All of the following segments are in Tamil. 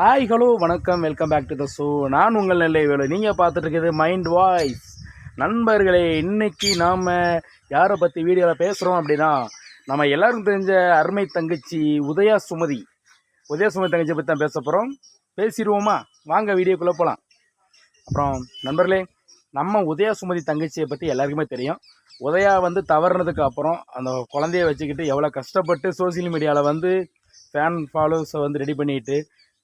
ஹாய் ஹலோ வணக்கம். Welcome back to the show நான் உங்கள் நெல்லை வேலை. நீங்கள் பார்த்துட்டு மைண்ட் வாய்ஸ் நண்பர்களே இன்னைக்கு நாம் யாரை பற்றி வீடியோவில் பேசுகிறோம் அப்படின்னா நம்ம எல்லாருக்கும் தெரிஞ்ச அருமை தங்கச்சி உதயா சுமதி. உதயா சுமதி தங்கச்சியை பற்றி தான் பேச போகிறோம் பேசிடுவோமா? வாங்க வீடியோக்குள்ளே போகலாம் அப்புறம் நண்பர்களே நம்ம உதயா சுமதி தங்கச்சியை பற்றி எல்லாருக்குமே தெரியும். உதயா வந்து தவறுனதுக்கு அப்புறம் அந்த குழந்தைய வச்சுக்கிட்டு எவ்வளோ கஷ்டப்பட்டு சோசியல் மீடியாவில் வந்து ஃபேன் ஃபாலோவர்ஸை வந்து ரெடி பண்ணிட்டு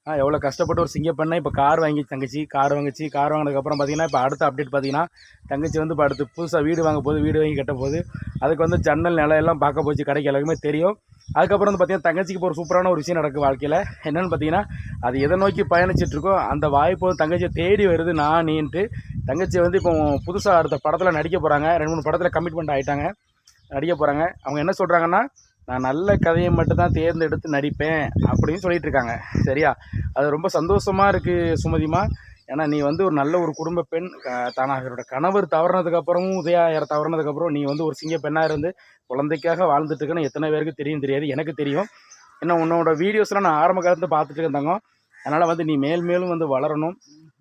ஆ எவ்வளோ கஷ்டப்பட்டு ஒரு சிங்க பண்ண இப்போ கார் வாங்கி தங்கச்சி கார் வாங்கிச்சு. கார் வாங்கினதுக்கப்புறம் பார்த்தீங்கன்னா இப்போ அடுத்த அப்டேட் பார்த்தீங்கன்னா தங்கச்சி வந்து இப்போ அடுத்து புதுசாக வீடு வாங்க போது வீடு வாங்கி கட்ட போது அதுக்கு வந்து ஜன்னல் நிலம் எல்லாம் பார்க்க போச்சு. கடைக்கு எல்லாருக்குமே தெரியும். அதுக்கப்புறம் வந்து பார்த்தீங்கன்னா தங்கச்சிக்கு இப்போ ஒரு சூப்பரான ஒரு விஷயம் நடக்கு வாழ்க்கையில். என்னென்னு பார்த்தீங்கன்னா அது எதை நோக்கி பயணிச்சிட்ருக்கோ அந்த வாய்ப்பு வந்து தங்கச்சியை தேடி வருது நான் நீன்ட்டு தங்கச்சி வந்து இப்போ புதுசாக அடுத்த படத்தில் நடிக்க போகிறாங்க ரெண்டு மூணு படத்தில் கமிட்மெண்ட் ஆகிட்டாங்க நடிக்க போகிறாங்க அவங்க என்ன சொல்கிறாங்கன்னா நான் நல்ல கதையை மட்டும்தான் தேர்ந்தெடுத்து நடிப்பேன் அப்படின்னு சொல்லிட்டு இருக்காங்க சரியா? அது ரொம்ப சந்தோஷமாக இருக்குது சுமதிமா. ஏன்னா நீ வந்து ஒரு நல்ல ஒரு குடும்ப பெண். தானாகரோட கணவர் தவறினதுக்கப்புறமும் உதயா யார தவறினதுக்கப்புறம் நீ வந்து ஒரு சிங்க பெண்ணாக இருந்து குழந்தைக்காக வாழ்ந்துட்டு இருக்கேன்னு எத்தனை பேருக்கு தெரியும் தெரியாது எனக்கு தெரியும். ஏன்னா உன்னோட வீடியோஸ்லாம் நான் ஆரம்ப காலத்துல பார்த்துட்டு இருந்தாங்க அதனால் வந்து நீ மேல் மேலும் வந்து வளரணும்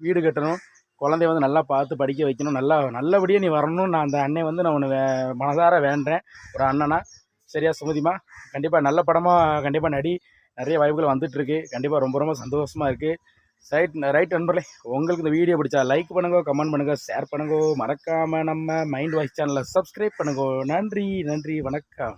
வீடு கட்டணும் குழந்தைய வந்து நல்லா பார்த்து படிக்க வைக்கணும் நல்லா நல்லபடியாக நீ வரணும் நான் அந்த அண்ணன் வந்து நான் உன்னை வே மனதார வேண்டேன். ஒரு அண்ணனா சரியா சுமதிமா? கண்டிப்பாக நல்ல படமாக கண்டிப்பாக நடி. நிறைய வாய்ப்புகள் வந்துட்டுருக்கு. கண்டிப்பாக ரொம்ப ரொம்ப சந்தோஷமாக இருக்குது ரைட் ரைட் நண்பர்களே உங்களுக்கு இந்த வீடியோ பிடிச்சா லைக் பண்ணுங்க கமெண்ட் பண்ணுங்க ஷேர் பண்ணுங்க. மறக்காமல் நம்ம மைண்ட் வாய்ஸ் சேனலை சப்ஸ்கிரைப் பண்ணுங்க. நன்றி நன்றி வணக்கம்.